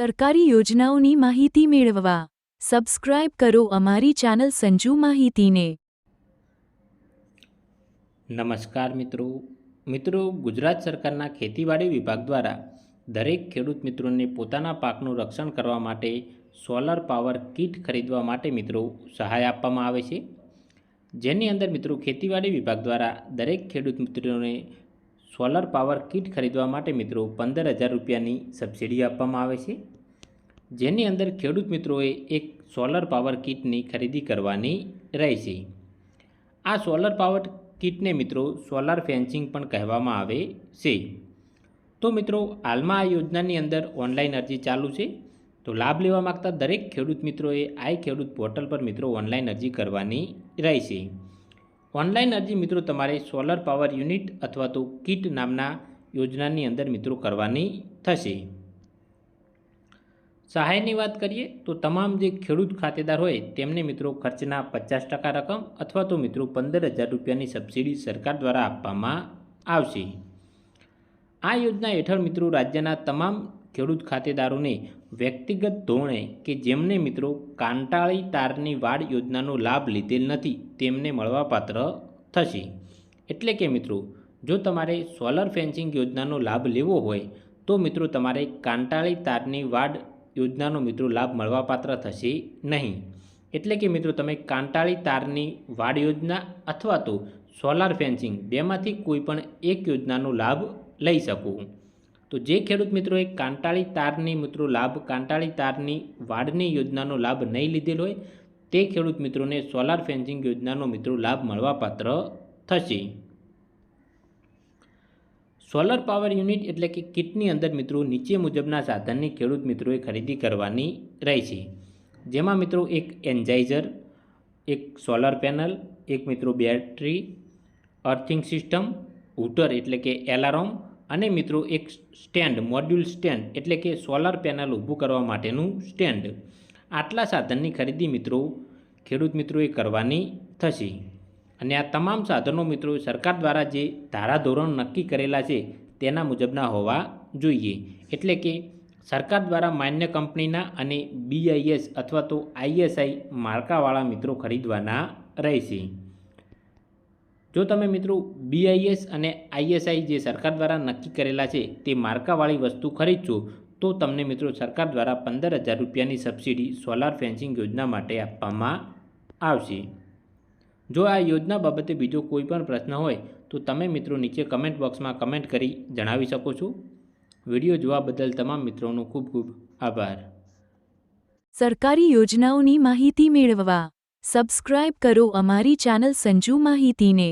સરકારી યોજનાઓની માહિતી મેળવવા. સબસ્ક્રાઇબ કરો અમારી ચેનલ સંજુ માહિતીને. નમસ્કાર મિત્રો. મિત્રો, ગુજરાત સરકારના ખેતીવાડી વિભાગ દ્વારા દરેક ખેડૂત મિત્રોને પોતાના પાકનું રક્ષણ કરવા માટે સોલર પાવર કીટ ખરીદવા માટે મિત્રો સહાય આપવામાં આવે છે. જેની અંદર મિત્રો ખેતીવાડી વિભાગ દ્વારા દરેક ખેડૂત મિત્રોને સોલર પાવર કિટ ખરીદવા માટે મિત્રો પંદર હજાર રૂપિયાની સબસિડી આપવામાં આવે છે. જેની અંદર ખેડૂત મિત્રોએ એક સોલર પાવર કિટની ખરીદી કરવાની રહેશે આ સોલર પાવર કિટને મિત્રો સોલાર ફેન્સિંગ પણ કહેવામાં આવે છે. તો મિત્રો હાલમાં આ યોજનાની અંદર ઓનલાઈન અરજી ચાલુ છે. તો લાભ લેવા માગતા દરેક ખેડૂત મિત્રોએ આઈ ખેડૂત પોર્ટલ પર મિત્રો ઓનલાઈન અરજી કરવાની રહેશે ઓનલાઈન અરજી મિત્રો તમારે સોલર પાવર યુનિટ અથવા તો કીટ નામના યોજનાની અંદર મિત્રો કરવાની થશે. સહાયની વાત કરીએ તો તમામ જે ખેડૂત ખાતેદાર હોય તેમને મિત્રો ખર્ચના પચાસ ટકા રકમ અથવા તો મિત્રો પંદર હજાર રૂપિયાની સબસિડી સરકાર દ્વારા આપવામાં આવશે. આ યોજના હેઠળ મિત્રો રાજ્યના તમામ ખેડૂત ખાતેદારોને વ્યક્તિગત ધોરણે કે જેમને મિત્રો કાંટાળી તારની વાડ યોજનાનો લાભ લીધેલ નથી, તેમને મળવાપાત્ર થશે. એટલે કે મિત્રો, જો તમારે સોલર ફેન્સિંગ યોજનાનો લાભ લેવો હોય, તો મિત્રો તમારે કાંટાળી તારની વાડ યોજનાનો મિત્રો લાભ મળવાપાત્ર થશે નહીં. એટલે કે મિત્રો, તમે કાંટાળી તારની વાડ યોજના અથવા તો સોલાર ફેન્સિંગ બેમાંથી કોઈ પણ એક યોજનાનો લાભ લઈ શકો. તો જે ખેડૂત મિત્રોએ કાંટાળી તારની મિત્રો લાભ, કાંટાળી તારની વાડની યોજનાનો લાભ નહીં લીધેલ હોય, તે ખેડૂત મિત્રોને સોલાર ફેન્સિંગ યોજનાનો મિત્રો લાભ મળવાપાત્ર થશે. સોલર પાવર યુનિટ એટલે કે કિટની અંદર મિત્રો નીચે મુજબના સાધનની ખેડૂત મિત્રોએ ખરીદી કરવાની રહેશે જેમાં મિત્રો એક એન્જાઇઝર, એક સોલર પેનલ એક મિત્રો બેટરી અર્થિંગ સિસ્ટમ હૂટર એટલે કે એલાર્મ અને મિત્રો, એક સ્ટેન્ડ, મોડ્યુલ સ્ટેન્ડ, એટલે કે સોલર પેનલ ઊભું કરવા માટેનું સ્ટેન્ડ. આટલા સાધનની ખરીદી મિત્રો, ખેડૂત મિત્રોએ કરવાની થશે. અને આ તમામ સાધનો મિત્રો, સરકાર દ્વારા જે ધારાધોરણ નક્કી કરેલા છે, તેના મુજબના હોવા જોઈએ. એટલે કે સરકાર દ્વારા માન્ય કંપનીના અને બીઆઈએસ અથવા તો આઈએસઆઈ માર્કાવાળા મિત્રો ખરીદવાના રહેશે. જો તમે મિત્રો બીઆઈએસ અને આઈએસઆઈ જે સરકાર દ્વારા નક્કી કરેલા છે તે માર્કાવાળી વસ્તુ ખરીદશો, તો તમને મિત્રો સરકાર દ્વારા પંદર હજાર રૂપિયાની સબસિડી સોલાર ફેન્સિંગ યોજના માટે આપવામાં આવશે. જો આ યોજના બાબતે બીજો કોઈ પણ પ્રશ્ન હોય, તો તમે મિત્રો નીચે કમેન્ટ બોક્સમાં કમેન્ટ કરી જણાવી શકો છો. વીડિયો જોવા બદલ તમામ મિત્રોનો ખૂબ ખૂબ આભાર. સરકારી યોજનાઓની માહિતી મેળવવા સબસ્ક્રાઇબ કરો અમારી ચેનલ સંજુ માહિતીને.